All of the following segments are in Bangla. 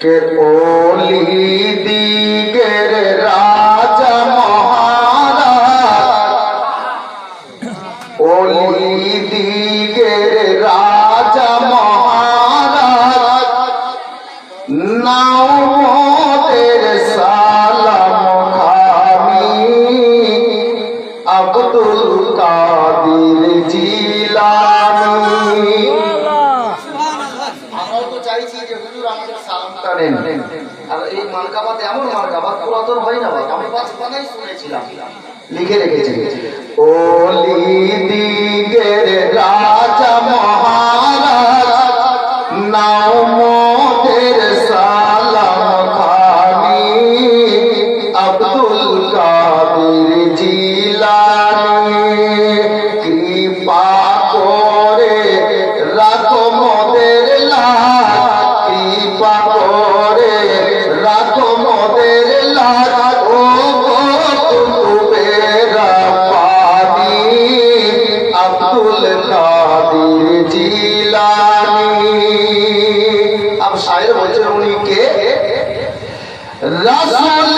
কে ওলি দিগের রাজা মহারাজ ওলি দিগের রাজা মহারাজ নাও মোদের সালাম খানি আব্দুল কাদির জিলানি আমরাও তো চাইছি যে হুজুর আমাদের সালামটা নেন। আর এই মার্কাবাত এমন মার্কাবাত পুরাতন হয় না ভাই। আমি বাচপানাই শুনেছিলাম। লিখে রেখেছি। ওলি দিগের মোদের লাল কৃপা করে রাখো মোদের লাল ও কুতুবেরা আব শায়ের বলছেন কে? রাসূল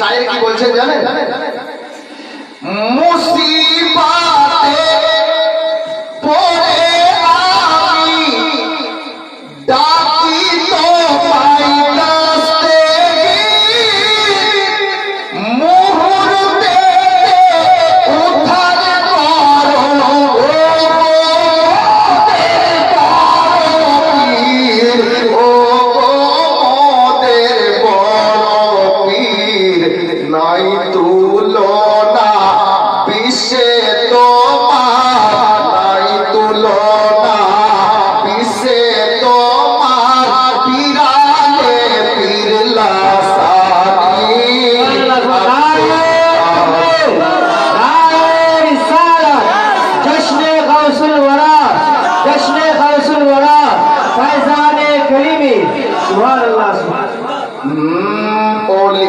শায়ের কি বলছেন জানেন? সুবহানাল্লাহ অলি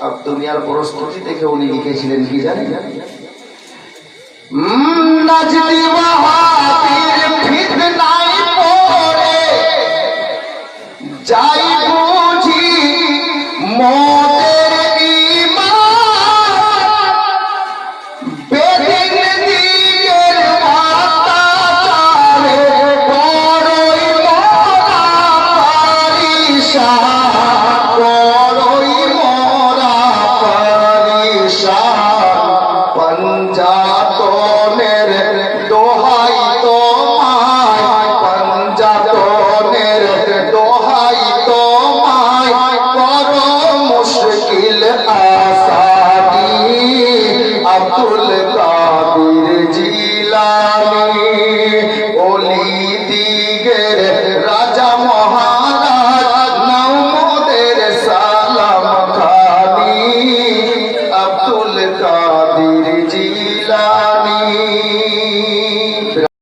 আব্দুল প্রস্তুতি দেখে উনি লিখেছিলেন কি জানেন? পাঞ্জা